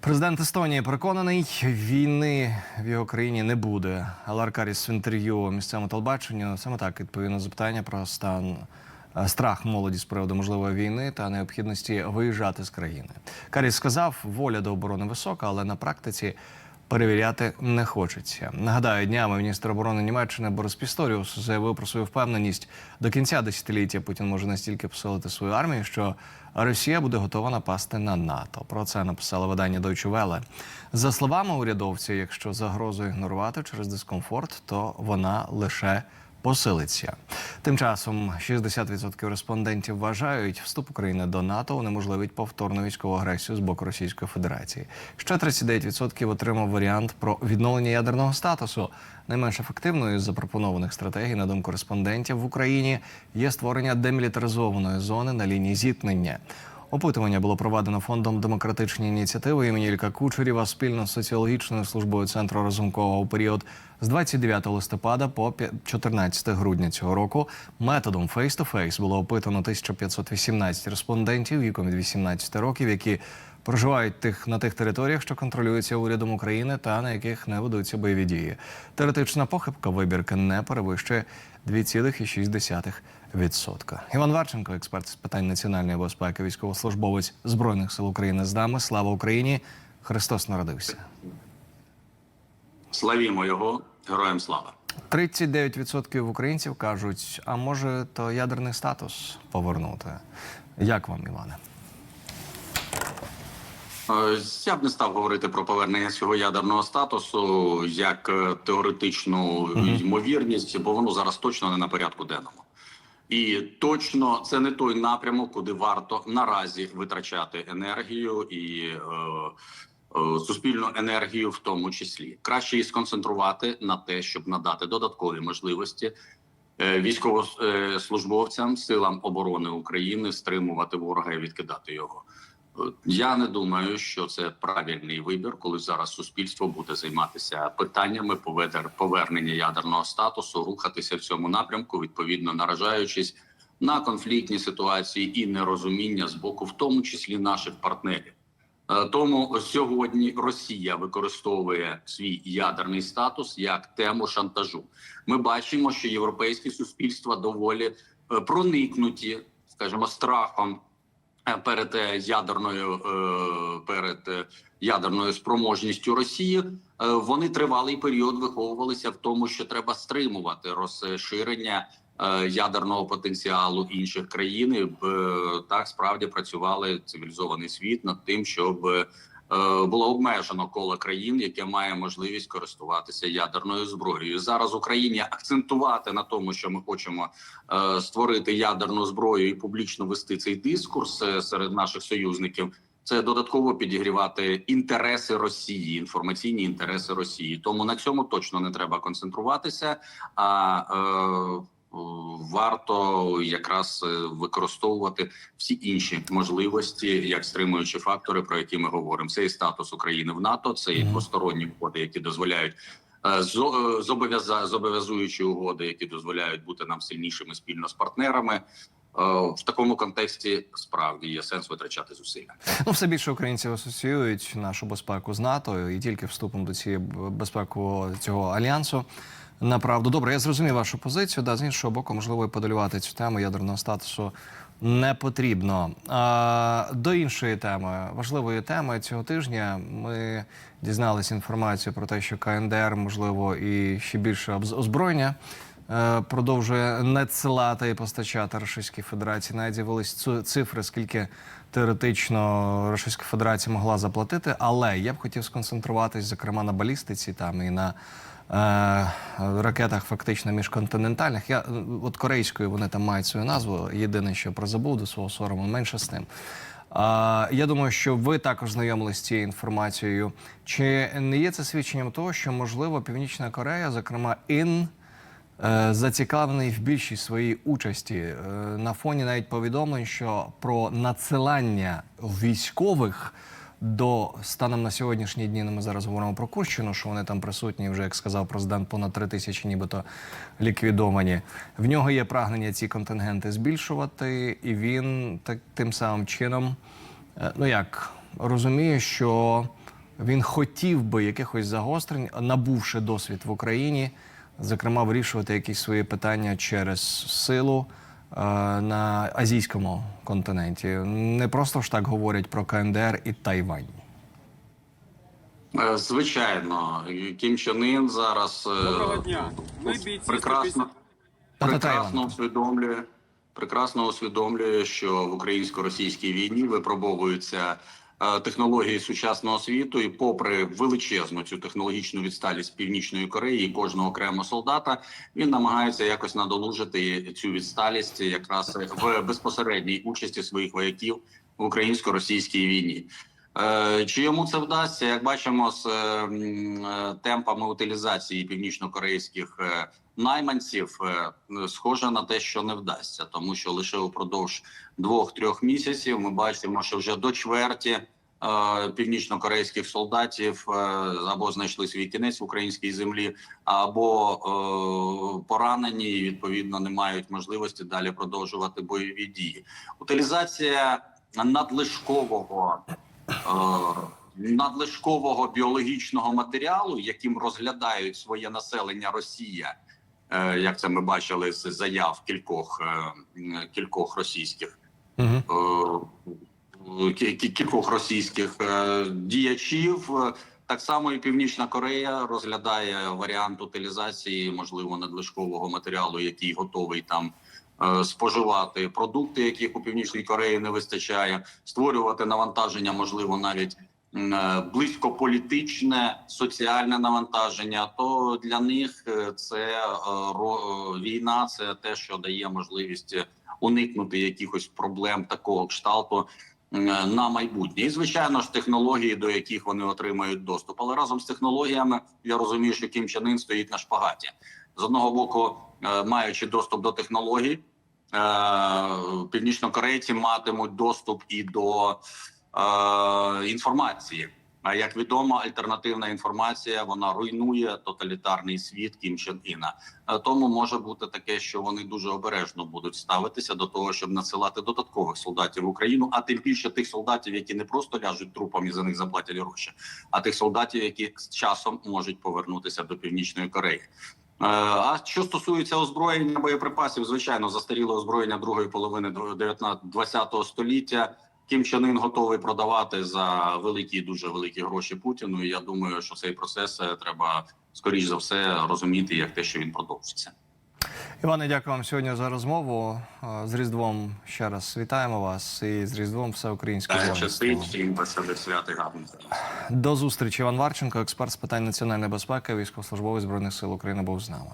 Президент Естонії переконаний, війни в його країні не буде. Але Аркаріс в інтерв'ю місцевому телебаченню саме так відповів на запитання про стан е, страх молоді з приводу можливої війни та необхідності виїжджати з країни. Каріс сказав, воля до оборони висока, але на практиці перевіряти не хочеться. Нагадаю, днями міністр оборони Німеччини Борис Пісторіус заявив про свою впевненість до кінця десятиліття Путін може настільки посилити свою армію, що Росія буде готова напасти на НАТО. Про це написало видання Deutsche Welle. За словами урядовця, якщо загрозу ігнорувати через дискомфорт, то вона лише посилиться. Тим часом 60% респондентів вважають, вступ України до НАТО унеможливить повторну військову агресію з боку Російської Федерації. Ще 39% отримав варіант про відновлення ядерного статусу. Найменш ефективною з запропонованих стратегій, на думку респондентів в Україні, є створення демілітаризованої зони на лінії зіткнення. Опитування було проведено фондом демократичні ініціативи імені Ілька Кучерєва спільно з соціологічною службою центру Разумкова у період з 29 листопада по 14 грудня цього року. Методом face-to-face було опитано 1518 респондентів віком від 18 років, які проживають тих на тих територіях, що контролюються урядом України та на яких не ведуться бойові дії. Теоретична похибка вибірки не перевищує 2,6%. Іван Варченко, експерт з питань національної безпеки, військовослужбовець збройних сил України з нами. Слава Україні! Христос народився. Славімо його, героям слава. 39% українців кажуть, а може то ядерний статус повернути. Як вам, Іване? Е, Я б не став говорити про повернення цього ядерного статусу як е, теоретичну ймовірність, бо воно зараз точно не на порядку денному. І точно це не той напрямок, куди варто наразі витрачати енергію і е, е, суспільну енергію, в тому числі краще її сконцентрувати на те, щоб надати додаткові можливості е, військовослужбовцям, силам оборони України стримувати ворога і відкидати його. Я не думаю, що це правильний вибір, коли зараз суспільство буде займатися питаннями повернення ядерного статусу, рухатися в цьому напрямку, відповідно наражаючись на конфліктні ситуації і нерозуміння з боку, в тому числі наших партнерів. Е, Тому сьогодні Росія використовує свій ядерний статус як тему шантажу. Ми бачимо, що європейське суспільство доволі е, проникнуті, скажімо, страхом перед е, ядерною е, перед е, ядерною спроможністю Росії. Е, Вони тривалий період виховувалися в тому, що треба стримувати розширення е, ядерного потенціалу інших країн. І, е, Так справді працювали цивілізований світ над тим, щоб е, було обмежено коло країн, яке має можливість користуватися ядерною зброєю. Зараз Україні акцентувати на тому, що ми хочемо е, створити ядерну зброю і публічно вести цей дискурс е, серед наших союзників. Це додатково підігрівати інтереси Росії, інформаційні інтереси Росії. Тому на цьому точно не треба концентруватися. А е, варто якраз е, використовувати всі інші можливості, як стримуючі фактори, про які ми говоримо. Це і статус України в НАТО, це і Мгм. двосторонні угоди, які дозволяють е, е, зобов'язуючі угоди, які дозволяють бути нам сильнішими спільно з партнерами. В такому контексті справді є сенс витрачати зусилля. Ну, все більше українців асоціюють нашу безпеку з НАТО і тільки вступом до цієї б- безпекового цього альянсу. Направду, добре, я зрозумів вашу позицію. Да, з іншого боку, можливо, і подолювати цю тему ядерного статусу не потрібно. А, до іншої теми, важливої теми цього тижня, ми дізналися інформацію про те, що КНДР, можливо, і ще більше озброєння е, продовжує надсилати і постачати Російській Федерації. Навіть з'явились цифри, скільки теоретично Російська Федерація могла заплатити. Але я б хотів сконцентруватись, зокрема, на балістиці там і на ракетах, фактично міжконтинентальних. Я е, от корейською вони там мають свою назву. Єдине, що прозабув до свого сорому, менше з тим. А, я думаю, що ви також знайомились з цією інформацією. Чи не є це свідченням того, що можливо Північна Корея, зокрема ін, е, зацікавлений в більшій своїй участі е, на фоні навіть повідомлень, що про надсилання військових до станом на сьогоднішні дні. ну, Ми зараз говоримо про Курщину, що вони там присутні. Вже як сказав президент, понад три тисячі, нібито ліквідовані. В нього є прагнення ці контингенти збільшувати, і він так тим самим чином, е, ну як розуміє, що він хотів би якихось загострень, набувши досвід в Україні, зокрема, вирішувати якісь свої питання через силу на азійському континенті. Не просто ж так говорять про КНДР і Тайвань. Е, Звичайно, Кім Чен Ін зараз е, дня. Ми бійці прекрасно, прекрасно усвідомлює, прекрасно усвідомлює, що в українсько-російській війні випробовуються е, технології сучасного світу, і попри величезну цю технологічну відсталість Північної Кореї і кожного окремого солдата, він намагається якось надолужити цю відсталість якраз в безпосередній участі своїх вояків в українсько-російській війні. Е, Чи йому це вдасться? Як бачимо, з е, е, темпами утилізації північнокорейських найманців, схоже на те, що не вдасться, тому що лише упродовж двох-трьох місяців ми бачимо, що вже до чверті північнокорейських солдатів або знайшли свій кінець в українській землі, або поранені і відповідно не мають можливості далі продовжувати бойові дії. Утилізація надлишкового надлишкового біологічного матеріалу, яким розглядають своє населення Росія, е, як це ми бачили з заяв кількох е, кількох російських Угу. е, кі- кі- кількох російських е, діячів. Е, Так само і Північна Корея розглядає варіант утилізації, можливо, надлишкового матеріалу, який готовий там е, споживати продукти, яких у Північній Кореї не вистачає, створювати навантаження, можливо, навіть е, близько політичне, соціальне навантаження. То для них е, це е, е, війна, це те, що дає можливість уникнути якихось проблем такого кшталту на майбутнє. І звичайно ж технології, до яких вони отримають доступ. Але разом з технологіями я розумію, що Кім Чен Ін стоїть на шпагаті. З одного боку, е, маючи доступ до технологій, е, північнокорейці матимуть доступ і до е, інформації. А як відомо, альтернативна інформація вона руйнує тоталітарний світ Кім Чен Іна. Е, Тому може бути таке, що вони дуже обережно будуть ставитися до того, щоб надсилати додаткових солдатів в Україну, а тим більше тих солдатів, які не просто ляжуть трупом і за них заплатять гроші, а тих солдатів, які з часом можуть повернутися до північної Кореї. Е, А що стосується озброєння боєприпасів, звичайно, застаріле озброєння другої половини 19-20 століття. Кім Чен Ын готовий продавати за великі, дуже великі гроші Путіну. І я думаю, що цей процес е, треба скоріш за все розуміти як те, що він продовжиться. Іване, дякую вам сьогодні за розмову. Е, З Різдвом ще раз вітаємо вас і з Різдвом все українське Е, воїнство. Щастить всім веселих свят і гарних. До зустрічі. Іван Варченко, експерт з питань національної безпеки, військовослужбовець збройних сил України, був з нами.